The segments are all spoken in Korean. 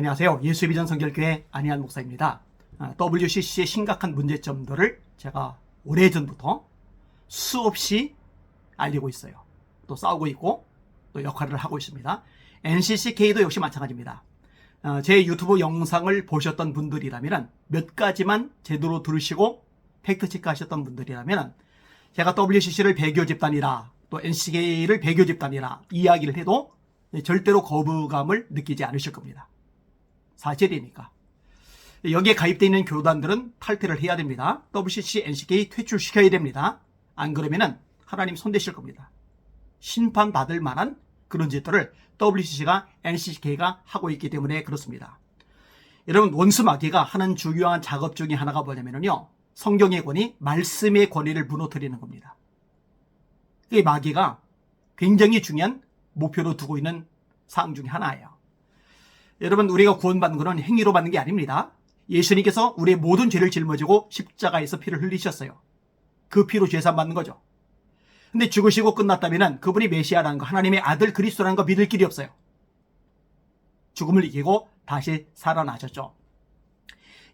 안녕하세요. 예수의 비전 성결교회 안희한 목사입니다. 아, WCC의 심각한 문제점들을 제가 오래전부터 수없이 알리고 있어요. 또 싸우고 있고 또 역할을 하고 있습니다. NCCK도 역시 마찬가지입니다. 어, 제 유튜브 영상을 보셨던 분들이라면 몇 가지만 제대로 들으시고 팩트 체크 하셨던 분들이라면 제가 WCC를 배교 집단이라 또 NCK를 배교 집단이라 이야기를 해도 절대로 거부감을 느끼지 않으실 겁니다. 사실이니까. 여기에 가입되어 있는 교단들은 탈퇴를 해야 됩니다. WCC, NCK 퇴출시켜야 됩니다. 안 그러면은 하나님 손대실 겁니다. 심판받을 만한 그런 짓들을 WCC가, NCK가 하고 있기 때문에 그렇습니다. 여러분, 원수 마귀가 하는 중요한 작업 중에 하나가 뭐냐면요. 성경의 권위, 말씀의 권위를 무너뜨리는 겁니다. 이 마귀가 굉장히 중요한 목표로 두고 있는 사항 중에 하나예요. 여러분, 우리가 구원받는 것은 행위로 받는 게 아닙니다. 예수님께서 우리의 모든 죄를 짊어지고 십자가에서 피를 흘리셨어요. 그 피로 죄산 받는 거죠. 근데 죽으시고 끝났다면 그분이 메시아라는 거, 하나님의 아들 그리스도라는 거 믿을 길이 없어요. 죽음을 이기고 다시 살아나셨죠.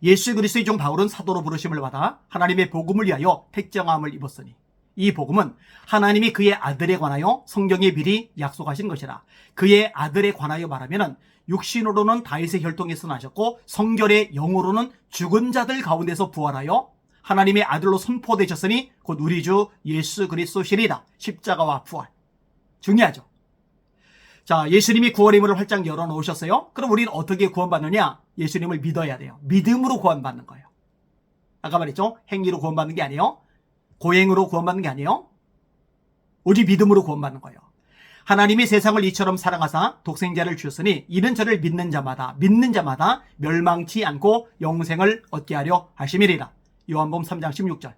예수 그리스도의 종 바울은 사도로 부르심을 받아 하나님의 복음을 위하여 택정함을 입었으니 이 복음은 하나님이 그의 아들에 관하여 성경에 미리 약속하신 것이라. 그의 아들에 관하여 말하면은 육신으로는 다윗의 혈통에서 나셨고 성결의 영으로는 죽은 자들 가운데서 부활하여 하나님의 아들로 선포되셨으니 곧 우리 주 예수 그리스도시리다. 십자가와 부활. 중요하죠. 자, 예수님이 구원의 문을 활짝 열어 놓으셨어요. 그럼 우리는 어떻게 구원받느냐? 예수님을 믿어야 돼요. 믿음으로 구원받는 거예요. 아까 말했죠? 행위로 구원받는 게 아니에요. 고행으로 구원받는 게 아니에요. 오직 믿음으로 구원받는 거예요. 하나님이 세상을 이처럼 사랑하사 독생자를 주셨으니 이는 저를 믿는 자마다 믿는 자마다 멸망치 않고 영생을 얻게 하려 하심이리라. 요한복음 3장 16절.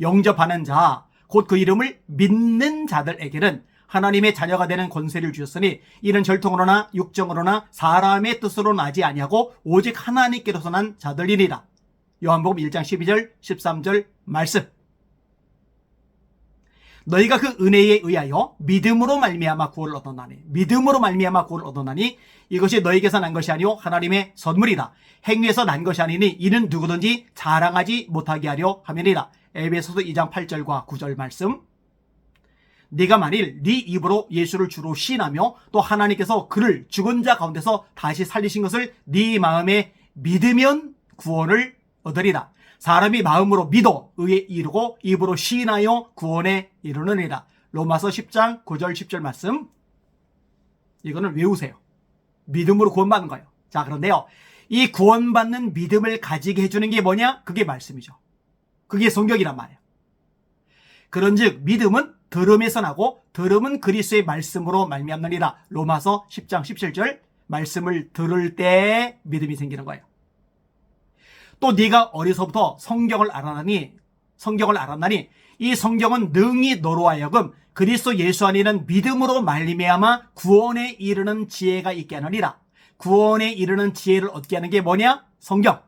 영접하는 자, 곧 그 이름을 믿는 자들에게는 하나님의 자녀가 되는 권세를 주셨으니 이는 절통으로나 육정으로나 사람의 뜻으로 나지 아니하고 오직 하나님께로서 난 자들이니라. 요한복음 1장 12절 13절 말씀. 너희가 그 은혜에 의하여 믿음으로 말미암아 구원을 얻었나니 믿음으로 말미암아 구원을 얻었나니 이것이 너희에게서 난 것이 아니요 하나님의 선물이다 행위에서 난 것이 아니니 이는 누구든지 자랑하지 못하게 하려 함이니라. 에베소서 2장 8절과 9절 말씀. 네가 만일 네 입으로 예수를 주로 시인하며 또 하나님께서 그를 죽은 자 가운데서 다시 살리신 것을 네 마음에 믿으면 구원을 얻으리라 사람이 마음으로 믿어 의에 이르고 입으로 시인하여 구원에 이르느니라. 로마서 10장 9절 10절 말씀. 이거는 외우세요. 믿음으로 구원받는 거예요. 자, 그런데요. 이 구원받는 믿음을 가지게 해주는 게 뭐냐? 그게 말씀이죠. 그게 성경이란 말이에요. 그런 즉 믿음은 들음에서 나고 들음은 그리스도의 말씀으로 말미암느니라. 로마서 10장 17절 말씀을 들을 때 믿음이 생기는 거예요. 또 네가 어려서부터 성경을 알아나니 성경을 알았나니 이 성경은 능히 너로 하여금 그리스도 예수 안에는 믿음으로 말미암아 구원에 이르는 지혜가 있게 하느니라. 구원에 이르는 지혜를 얻게 하는 게 뭐냐? 성경.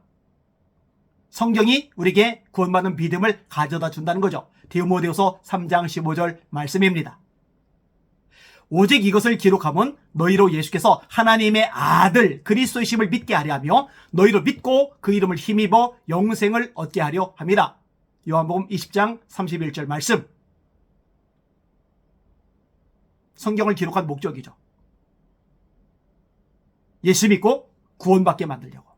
성경이 우리에게 구원받는 믿음을 가져다 준다는 거죠. 디모데후서 3장 15절 말씀입니다. 오직 이것을 기록하면 너희로 예수께서 하나님의 아들 그리스도의심을 믿게 하려 하며 너희로 믿고 그 이름을 힘입어 영생을 얻게 하려 함이라. 요한복음 20장 31절 말씀. 성경을 기록한 목적이죠. 예수 믿고 구원받게 만들려고.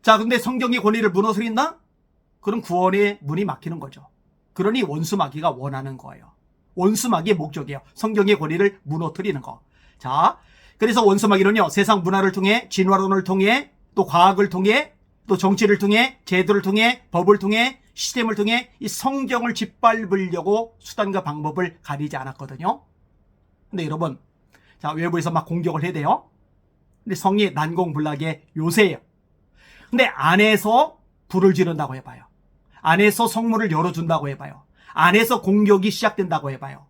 자, 근데 성경의 권위를 무너뜨린다? 그럼 구원의 문이 막히는 거죠. 그러니 원수 마귀가 원하는 거예요. 원수마귀의 목적이에요. 성경의 권위를 무너뜨리는 거. 자, 그래서 원수마귀는요, 세상 문화를 통해, 진화론을 통해, 또 과학을 통해, 또 정치를 통해, 제도를 통해, 법을 통해, 시스템을 통해 이 성경을 짓밟으려고 수단과 방법을 가리지 않았거든요. 근데 여러분, 자, 외부에서 막 공격을 해야 돼요. 근데 성이 난공불락의 요새예요. 근데 안에서 불을 지른다고 해봐요. 안에서 성문을 열어준다고 해봐요. 안에서 공격이 시작된다고 해봐요.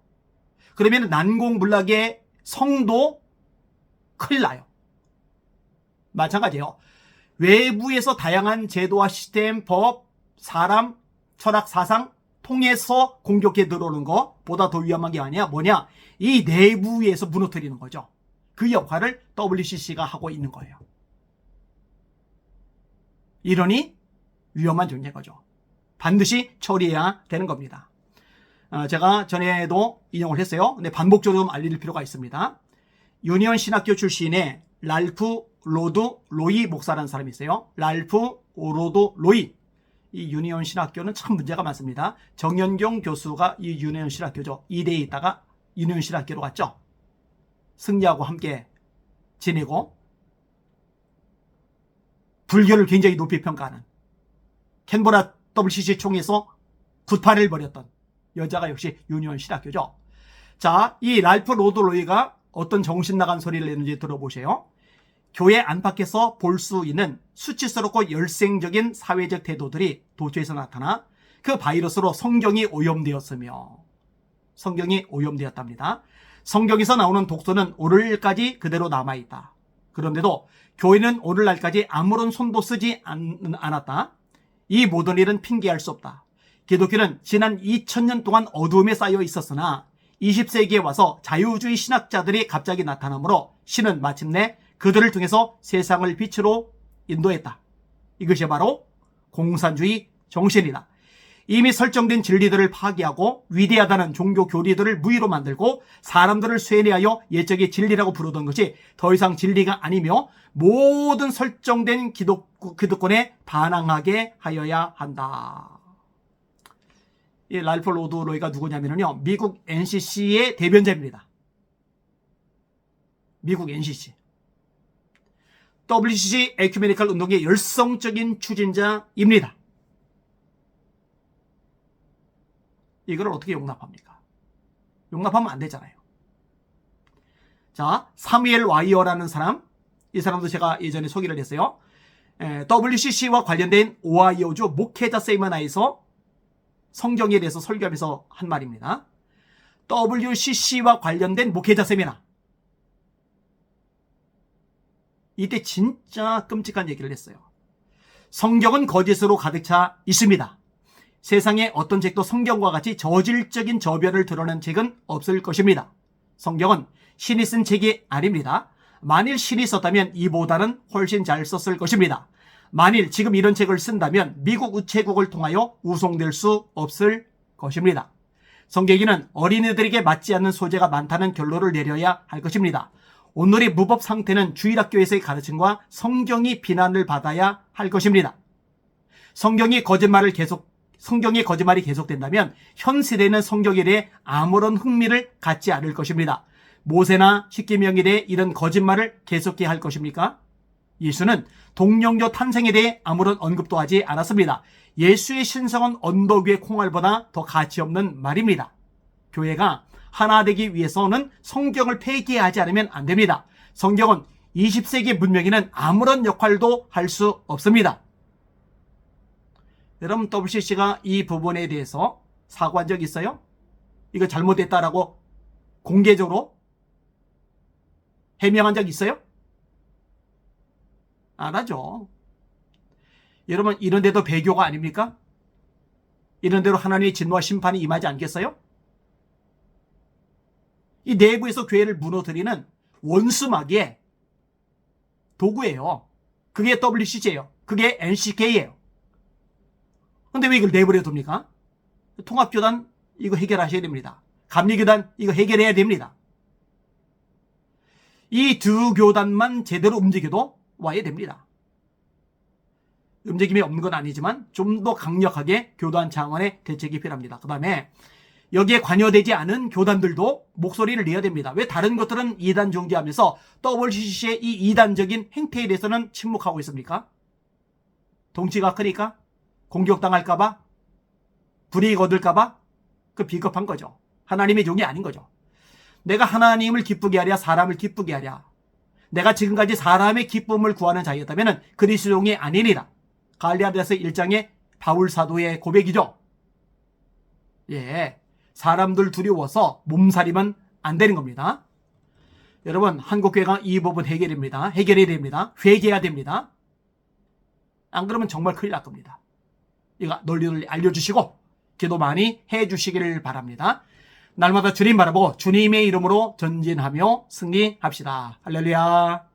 그러면 난공불락의 성도 큰일 나요. 마찬가지예요. 외부에서 다양한 제도와 시스템, 법, 사람, 철학, 사상 통해서 공격해 들어오는 것보다 더 위험한 게 아니야. 뭐냐? 이 내부에서 무너뜨리는 거죠. 그 역할을 WCC가 하고 있는 거예요. 이러니 위험한 존재인 거죠. 반드시 처리해야 되는 겁니다. 어, 제가 전에도 인용을 했어요. 근데 반복적으로 좀 알릴 필요가 있습니다. 유니언 신학교 출신의 랄프 로드 로이 목사라는 사람이 있어요. 랄프 오로드 로이. 이 유니온 신학교는 참 문제가 많습니다. 정연경 교수가 이 유니온 신학교죠. 이대에 있다가 유니온 신학교로 갔죠. 승리하고 함께 지내고 불교를 굉장히 높이 평가하는 캔버라 WCC 총에서 굿파를 벌였던 여자가 역시 유니온 신학교죠. 자, 이 랄프 로드 로이가 어떤 정신 나간 소리를 내는지 들어보세요. 교회 안팎에서 볼 수 있는 수치스럽고 열생적인 사회적 태도들이 도처에서 나타나 그 바이러스로 성경이 오염되었으며 성경이 오염되었답니다. 성경에서 나오는 독소는 오늘까지 그대로 남아있다. 그런데도 교회는 오늘날까지 아무런 손도 쓰지 않, 않았다. 이 모든 일은 핑계할 수 없다. 기독교는 지난 2000년 동안 어두움에 쌓여 있었으나 20세기에 와서 자유주의 신학자들이 갑자기 나타나므로 신은 마침내 그들을 통해서 세상을 빛으로 인도했다. 이것이 바로 공산주의 정신이다. 이미 설정된 진리들을 파기하고 위대하다는 종교 교리들을 무위로 만들고 사람들을 쇠뇌하여 예적의 진리라고 부르던 것이 더 이상 진리가 아니며 모든 설정된 기독, 기독권에 반항하게 하여야 한다. 이 랄프 로드 로이가 누구냐면요. 미국 NCC의 대변자입니다. 미국 NCC. WCC 에큐메니컬 운동의 열성적인 추진자입니다. 이걸 어떻게 용납합니까? 용납하면 안 되잖아요. 자, 사무엘 와이어라는 사람, 이 사람도 제가 예전에 소개를 했어요. 에, WCC와 관련된 오하이오주 목회자 세미나에서 성경에 대해서 설교하면서 한 말입니다. WCC와 관련된 목회자 세미나. 이때 진짜 끔찍한 얘기를 했어요. 성경은 거짓으로 가득 차 있습니다. 세상에 어떤 책도 성경과 같이 저질적인 저변을 드러낸 책은 없을 것입니다. 성경은 신이 쓴 책이 아닙니다. 만일 신이 썼다면 이보다는 훨씬 잘 썼을 것입니다. 만일 지금 이런 책을 쓴다면 미국 우체국을 통하여 우송될 수 없을 것입니다. 성계기는 어린이들에게 맞지 않는 소재가 많다는 결론을 내려야 할 것입니다. 오늘의 무법 상태는 주일학교에서의 가르침과 성경이 비난을 받아야 할 것입니다. 성경이 거짓말을 계속 성경의 거짓말이 계속된다면 현 세대는 성경에 대해 아무런 흥미를 갖지 않을 것입니다. 모세나 십계명에 대해 이런 거짓말을 계속해야 할 것입니까? 예수는 동령교 탄생에 대해 아무런 언급도 하지 않았습니다. 예수의 신성은 언덕 위의 콩알보다 더 가치 없는 말입니다. 교회가 하나 되기 위해서는 성경을 폐기하지 않으면 안 됩니다. 성경은 20세기 문명에는 아무런 역할도 할 수 없습니다. 여러분 WCC가 이 부분에 대해서 사과한 적 있어요? 이거 잘못됐다라고 공개적으로 해명한 적 있어요? 안 하죠. 여러분 이런 데도 배교가 아닙니까? 이런 데로 하나님의 진노와 심판이 임하지 않겠어요? 이 내부에서 교회를 무너뜨리는 원수마귀의 도구예요. 그게 WCC예요. 그게 NCK예요. 근데 왜 이걸 내버려 둡니까? 통합교단 이거 해결하셔야 됩니다. 감리교단 이거 해결해야 됩니다. 이 두 교단만 제대로 움직여도 와야 됩니다. 움직임이 없는 건 아니지만 좀 더 강력하게 교단 장관의 대책이 필요합니다. 그 다음에 여기에 관여되지 않은 교단들도 목소리를 내야 됩니다. 왜 다른 것들은 이단 중재하면서 WCC의 이 이단적인 행태에 대해서는 침묵하고 있습니까? 동치가 크니까? 공격당할까봐? 불이익 얻을까봐? 그 비겁한 거죠. 하나님의 종이 아닌 거죠. 내가 하나님을 기쁘게 하랴 사람을 기쁘게 하랴. 내가 지금까지 사람의 기쁨을 구하는 자였다면 그리스도종이 아니니라. 갈리아드에서 1장의 바울 사도의 고백이죠. 예. 사람들 두려워서 몸살이면 안 되는 겁니다. 여러분, 한국교회가 이 부분 해결입니다. 해결해야 됩니다. 회개해야 됩니다. 안 그러면 정말 큰일 날 겁니다. 이거 널리 알려주시고 기도 많이 해주시기를 바랍니다. 날마다 주님 바라보고 주님의 이름으로 전진하며 승리합시다. 할렐루야.